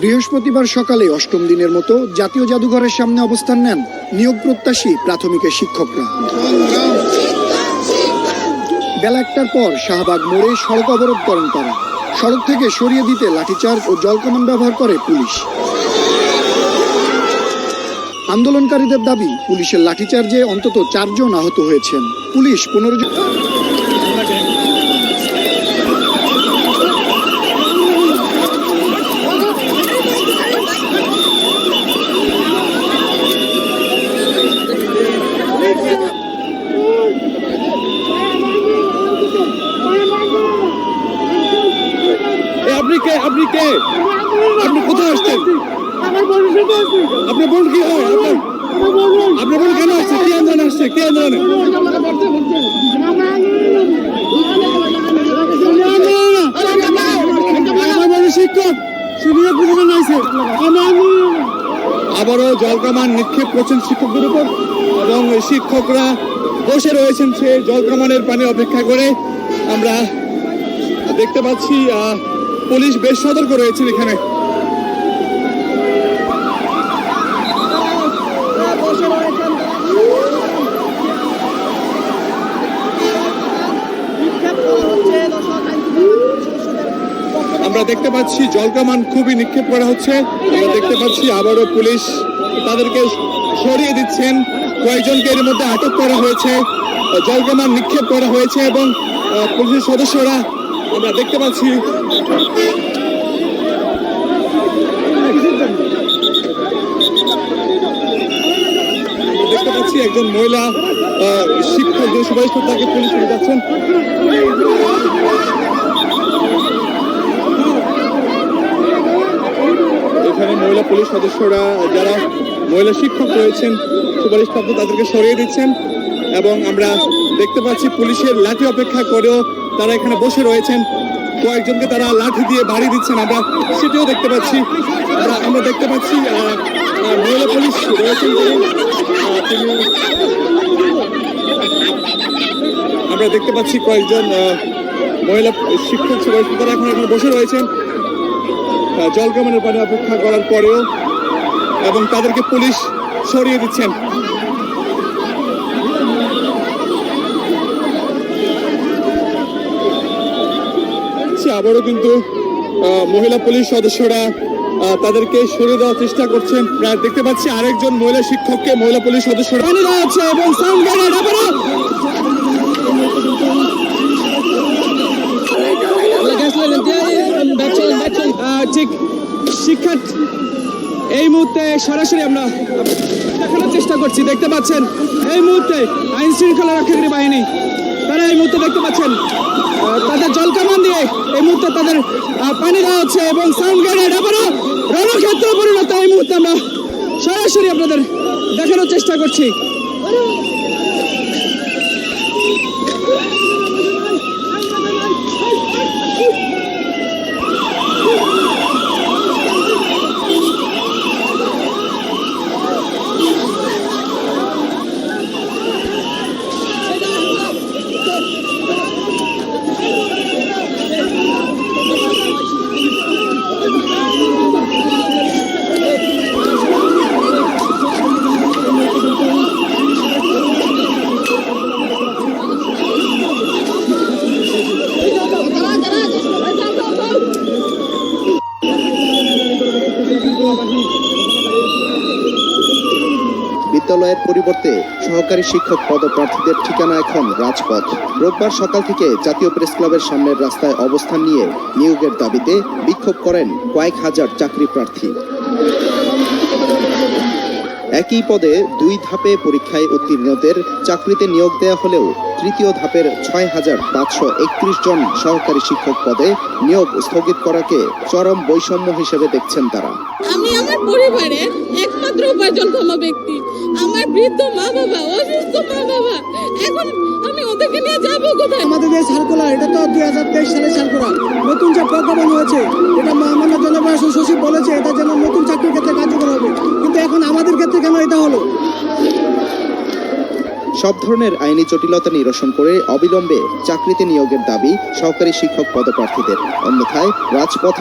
বৃহস্পতিবার সকালে অষ্টম দিনের মতো জাতীয় জাদুঘরের সামনে অবস্থান নেন নিয়োগ প্রত্যাশী প্রাথমিকের শিক্ষকরা। বেলা একটার পর শাহবাগ মোড়ে সড়ক অবরোধ করেন তারা। সড়ক থেকে সরিয়ে দিতে লাঠিচার্জ ও জলকামান ব্যবহার করে পুলিশ। আন্দোলনকারীদের দাবি, পুলিশের লাঠিচার্জে অন্তত চারজন আহত হয়েছেন। পুলিশ পনেরো আপনি কে? আপনি কে? আপনি কোথায় আসছেন? কি হয়? আপনার কেন আসছে? কি আন্দোলন আসছে? কি শিক্ষক আবারও জলকামান নিক্ষেপ করছেন শিক্ষকদের উপর এবং শিক্ষকরা বসে রয়েছেন সে জলকামানের পানি অপেক্ষা করে। আমরা দেখতে পাচ্ছি পুলিশ বেশ সতর্ক রয়েছেন এখানে। আমরা দেখতে পাচ্ছি জলকামান খুবই নিক্ষেপ করা হচ্ছে। আমরা দেখতে পাচ্ছি আবারও পুলিশ তাদেরকে সরিয়ে দিচ্ছেন। কয়েকজনকে এর মধ্যে আটক করা হয়েছে। জলকামান নিক্ষেপ করা হয়েছে এবং পুলিশের সদস্যরা আমরা দেখতে পাচ্ছি। দেখতে পাচ্ছি একজন মহিলা শিক্ষক যে সুপারিশ তাকে পুলিশ নিয়ে যাচ্ছেন। এখানে মহিলা পুলিশ সদস্যরা, যারা মহিলা শিক্ষক রয়েছেন সুপারিশপ্রাপ্ত তাদেরকে সরিয়ে দিচ্ছেন। এবং আমরা দেখতে পাচ্ছি পুলিশের লাঠি অপেক্ষা করেও তারা এখানে বসে রয়েছেন। কয়েকজনকে তারা লাঠি দিয়ে বাড়ি দিচ্ছেন। আমরা সেটিও দেখতে পাচ্ছি। আমরা দেখতে পাচ্ছি মহিলা পুলিশ রয়েছেন আমরা দেখতে পাচ্ছি কয়েকজন মহিলা শিক্ষক তারা এখন এখানে বসে রয়েছেন। জলকামানের পানি অপেক্ষা করার পরেও এবং তাদেরকে পুলিশ সরিয়ে দিচ্ছেন সে আবারও কিন্তু মহিলা পুলিশ সদস্যরা তাদেরকে সরিয়ে দেওয়ার চেষ্টা করছেন। দেখতে পাচ্ছি আরেকজন মহিলা শিক্ষককে মহিলা পুলিশ সদস্যরা ঠিক, শিক্ষা, এই মুহূর্তে সরাসরি আমরা দেখানোর চেষ্টা করছি। দেখতে পাচ্ছেন, এই মুহূর্তে আইন শৃঙ্খলা রক্ষাকারী বাহিনী তারা এই মুহূর্তে দেখতে পাচ্ছেন তাদের জলকামান দিয়ে এই মুহূর্তে তাদের পানি দেওয়া হচ্ছে এবং সাউন্ড গার্ডের আবারও রণক্ষেত্র পরিণত। এই মুহূর্তে আমরা সরাসরি আপনাদের দেখানোর চেষ্টা করছি। বিদ্যালয়ের পরিবর্তে সহকারী শিক্ষক পদপ্রার্থীদের ঠিকানা এখন রাজপথ। রোববার সকাল থেকে জাতীয় প্রেস ক্লাবের সামনের রাস্তায় অবস্থান নিয়ে নিয়োগের দাবিতে বিক্ষোভ করেন কয়েক হাজার চাকরি প্রার্থী। একই পদে দুই ধাপে পরীক্ষায় উত্তীর্ণদের চাকরিতে নিয়োগ দেওয়া হলেও তৃতীয় ধাপের ছয় হাজার পাঁচশো একত্রিশ জন সহকারী শিক্ষক পদে নিয়োগ স্থগিত করাকে চরম বৈষম্য হিসেবে দেখছেন তারা। আমি আমার পরিবারের একমাত্র উপার্জনক্ষম ব্যক্তি। আমার বৃদ্ধ মা বাবা অসুস্থ মা বাবা এখন আমি ওদেরকে নিয়ে যাব কোথায়? আমাদের যে সার্কুলার এটা তো দুই হাজার তেইশ সালের সার্কুলার নতুন যে প্রজ্ঞাপন হয়েছে এটা মহামান্য জনপ্রশাসন সচিব বলেছে এটা যেন নতুন চাকরির ক্ষেত্রে কার্যকর হবে। কিন্তু এখন আমাদের ক্ষেত্রে কেন এটা হলো? সব ধরনের আইনি জটিলতা নিরসন করে অবিলম্বে চাকরিতে নিয়োগের দাবি সহকারী শিক্ষক পদপ্রার্থীদের। অন্যথায় রাজপথে